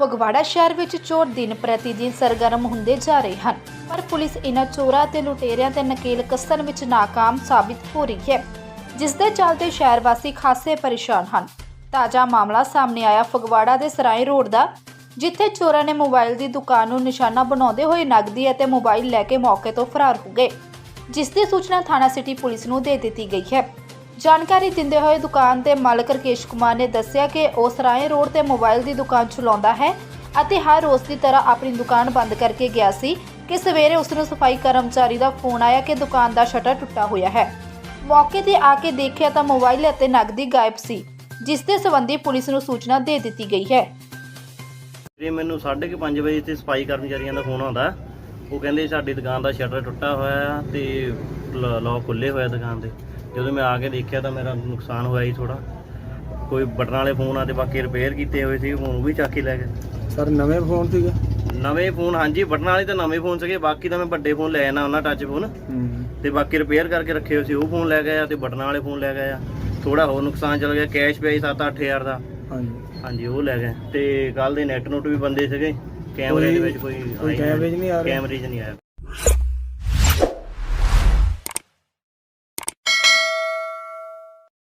ਫਗਵਾੜਾ ਸ਼ਹਿਰ ਵਿੱਚ ਚੋਰ ਦਿਨ ਪ੍ਰਤੀ ਦਿਨ ਸਰਗਰਮ ਹੁੰਦੇ ਜਾ ਰਹੇ ਹਨ। ਪਰ ਪੁਲਿਸ ਇਹਨਾਂ ਚੋਰਾਂ ਤੇ ਲੁਟੇਰਿਆਂ ਤੇ ਨਕੇਲ ਕਸਣ ਵਿੱਚ ناکਾਮ ਸਾਬਿਤ ਹੋ ਰਹੀ ਹੈ। ਜਿਸ ਦੇ ਚਲਦੇ ਸ਼ਹਿਰ ਵਾਸੀ ਖਾਸੇ ਪਰੇਸ਼ਾਨ ਹਨ। ਤਾਜ਼ਾ ਮਾਮਲਾ ਸਾਹਮਣੇ ਆਇਆ ਫਗਵਾੜਾ ਦੇ ਸਰਾਏ ਰੋਡ ਦਾ, ਜਿੱਥੇ ਚੋਰਾਂ ਨੇ ਮੋਬਾਈਲ ਦੀ ਦੁਕਾਨ ਨੂੰ ਨਿਸ਼ਾਨਾ ਬਣਾਉਂਦੇ ਹੋਏ ਨਗਦੀ ਅਤੇ ਮੋਬਾਈਲ ਲੈ ਕੇ ਮੌਕੇ ਤੋਂ ਫਰਾਰ ਹੋ ਗਏ। ਜਿਸ ਦੀ ਸੂਚਨਾ ਥਾਣਾ ਸਿਟੀ ਪੁਲਿਸ ਨੂੰ ਦੇ ਦਿੱਤੀ ਗਈ ਹੈ। ਜਾਣਕਾਰੀ ਦਿੰਦੇ ਹੋਏ ਦੁਕਾਨ ਦੇ ਮਾਲਕ ਰਕੇਸ਼ ਕੁਮਾਰ ਨੇ ਦੱਸਿਆ ਕਿ ਉਹ ਸਰਾਏ ਰੋਡ ਤੇ ਮੋਬਾਈਲ ਦੀ ਦੁਕਾਨ ਚਲਾਉਂਦਾ ਹੈ ਅਤੇ ਹਰ ਰੋਜ਼ ਦੀ ਤਰ੍ਹਾਂ ਆਪਣੀ ਦੁਕਾਨ ਬੰਦ ਕਰਕੇ ਗਿਆ ਸੀ ਕਿ ਸਵੇਰੇ ਉਸ ਨੂੰ ਸਫ਼ਾਈ ਕਰਮਚਾਰੀ ਦਾ ਫੋਨ ਆਇਆ ਕਿ ਦੁਕਾਨ ਦਾ ਸ਼ਟਰ ਟੁੱਟਾ ਹੋਇਆ ਹੈ। ਮੌਕੇ ਤੇ ਆ ਕੇ ਦੇਖਿਆ ਤਾਂ ਮੋਬਾਈਲ ਅਤੇ ਨਕਦੀ ਗਾਇਬ ਸੀ, ਜਿਸ ਦੇ ਸੰਬੰਧੀ ਪੁਲਿਸ ਨੂੰ ਸੂਚਨਾ ਦੇ ਦਿੱਤੀ ਗਈ ਹੈ। ਜੇ, ਮੈਨੂੰ 5:30 ਵਜੇ ਤੇ ਸਫ਼ਾਈ ਕਰਮਚਾਰੀਆਂ ਦਾ ਫੋਨ ਆਉਂਦਾ। ਉਹ ਕਹਿੰਦੇ ਸਾਡੀ ਦੁਕਾਨ ਦਾ ਸ਼ਟਰ ਟੁੱਟਾ ਹੋਇਆ ਤੇ ਲੋਕ ਖੁੱਲੇ ਹੋਇਆ ਦੁਕਾਨ ਦੇ ਜਦੋਂ ਮੈਂ ਆ ਕੇ ਦੇਖਿਆ ਤਾਂ ਮੇਰਾ ਨੁਕਸਾਨ ਹੋਇਆ ਹੀ ਥੋੜਾ ਕੋਈ ਬਟਨ ਵਾਲੇ ਫੋਨ ਆ ਤੇ ਬਾਕੀ ਰਿਪੇਅਰ ਕੀਤੇ ਹੋਏ ਸੀ ਫੋਨ ਵੀ ਚੱਕ ਕੇ ਲੈ ਗਏ। ਸਰ ਨਵੇਂ ਫੋਨ ਸੀਗਾ? ਨਵੇਂ ਫੋਨ ਹਾਂਜੀ ਬਟਨ ਵਾਲੇ ਤਾਂ ਨਵੇਂ ਫੋਨ ਸੀਗੇ ਬਾਕੀ ਤਾਂ ਮੈਂ ਵੱਡੇ ਫੋਨ ਲੈ ਆਣਾ ਉਹਨਾਂ ਟੱਚ ਫੋਨ ਤੇ ਬਾਕੀ ਰਿਪੇਅਰ ਕਰਕੇ ਰੱਖੇ ਹੋਏ ਸੀ ਉਹ ਫੋਨ ਲੈ ਗਏ ਆ ਤੇ ਬਟਨ ਵਾਲੇ ਫੋਨ ਲੈ ਗਏ ਆ। ਥੋੜਾ ਹੋਰ ਨੁਕਸਾਨ ਚਲ ਗਿਆ ਕੈਸ਼ ਪਿਆ ਸੀ 7-8000 ਦਾ। ਹਾਂਜੀ। ਹਾਂਜੀ ਉਹ ਲੈ ਗਏ। ਤੇ ਕੱਲ ਦੇ ਨੈਟ ਨੋਟ ਵੀ ਬੰਦੇ ਸੀਗੇ ਕੈਮਰੇ ਦੇ ਵਿੱਚ ਕੋਈ ਕੈਮਰੇ 'ਚ ਨਹੀਂ ਆ ਰਿਹਾ? ਕੈਮਰੇ 'ਚ ਨਹੀਂ ਆਇਆ